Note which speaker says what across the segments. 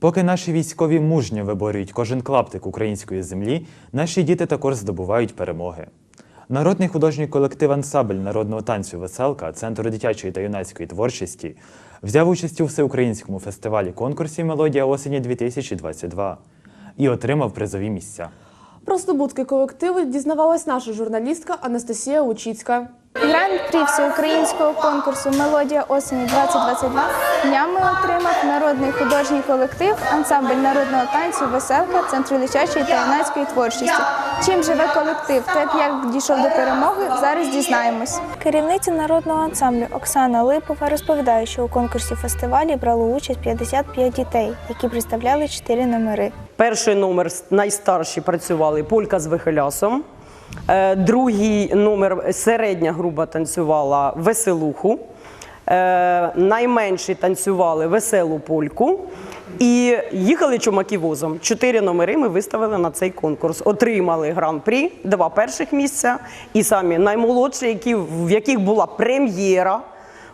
Speaker 1: Поки наші військові мужньо виборюють кожен клаптик української землі, наші діти також здобувають перемоги. Народний художній колектив ансамбль народного танцю Веселка Центру дитячої та юнацької творчості взяв участь у всеукраїнському фестивалі конкурсі Мелодія осені 2022 і отримав призові місця.
Speaker 2: Про здобутки колективу дізнавалась наша журналістка Анастасія Лучицька.
Speaker 3: Гран-прі всеукраїнського конкурсу Мелодія осені 2022 днями отримав народний художній колектив ансамбль народного танцю Веселка Центру дитячої та юнацької творчості. Чим живе колектив та як дійшов до перемоги, зараз дізнаємось. Керівниця народного ансамблю Оксана Липова розповідає, що у конкурсі фестивалі брало участь 55 дітей, які представляли 4 номери.
Speaker 4: Перший номер найстарші працювали полька з вихилясом. Е, Другий номер середня група танцювала веселуху. Е, Найменші танцювали веселу польку. І їхали чумаки возом. Чотири номери ми виставили на цей конкурс. Отримали гран-прі, два перших місця, і самі наймолодші, які, в яких була прем'єра,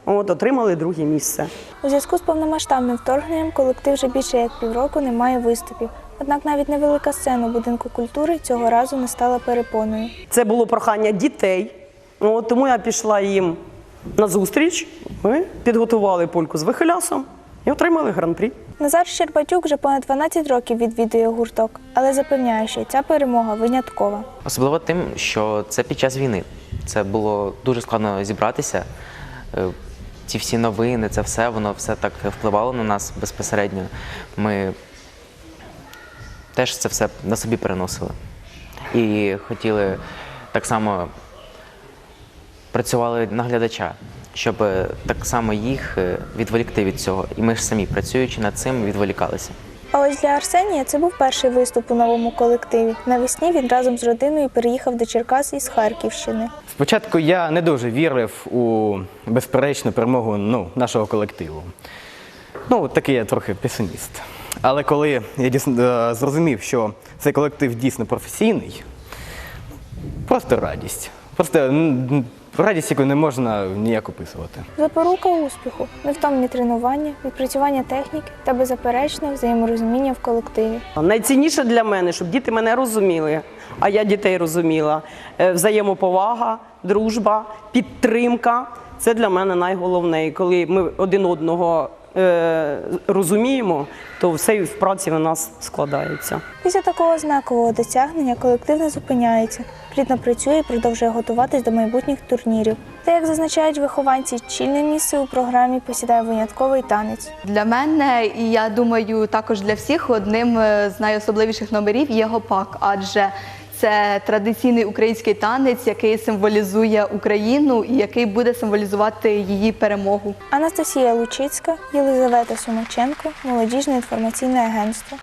Speaker 4: от, отримали друге місце.
Speaker 3: У зв'язку з повномасштабним вторгненням колектив вже більше як півроку не має виступів. Однак навіть невелика сцена у будинку культури цього разу не стала перепоною.
Speaker 4: Це було прохання дітей. Ну, От, тому я пішла їм на зустріч. Ми підготували польку з вихилясом і отримали гран-прі.
Speaker 3: Назар Щербатюк вже понад 12 років відвідує гурток, але запевняє, що ця перемога виняткова.
Speaker 5: Особливо тим, що це під час війни. Це було дуже складно зібратися. Ці всі новини, це все, воно все так впливало на нас безпосередньо. Ми теж це все на собі переносили. І хотіли так само працювали на глядача, щоб е, так само їх е, відволікти від цього. І ми ж самі, працюючи над цим, відволікалися.
Speaker 3: А ось для Арсенія це був перший виступ у новому колективі. Навесні він разом з родиною переїхав до Черкас із Харківщини.
Speaker 6: Спочатку я не дуже вірив у безперечну перемогу ну, нашого колективу. Ну, такий я трохи песиміст. Але коли я дійсно е, зрозумів, що цей колектив дійсно професійний, просто радість. Просто радість, яку не можна ніяк описувати.
Speaker 3: Запорука успіху, невтомні тренування, відпрацювання техніки та беззаперечне взаєморозуміння в колективі.
Speaker 4: Найцінніше для мене, щоб діти мене розуміли, а я дітей розуміла. Е, Взаємоповага, дружба, підтримка це для мене найголовне. І коли ми один одного розуміємо, то все і в праці в нас складається.
Speaker 3: Після такого знакового досягнення колектив не зупиняється, плідно працює і продовжує готуватись до майбутніх турнірів. Та як зазначають вихованці, чільне місце у програмі посідає винятковий танець.
Speaker 7: Для мене, і я думаю, також для всіх одним е, з найособливіших номерів є гопак, адже це традиційний український танець, який символізує Україну і який буде символізувати її перемогу.
Speaker 3: Анастасія Лучицька, Єлизавета Сумаченко, молодіжне інформаційне агентство.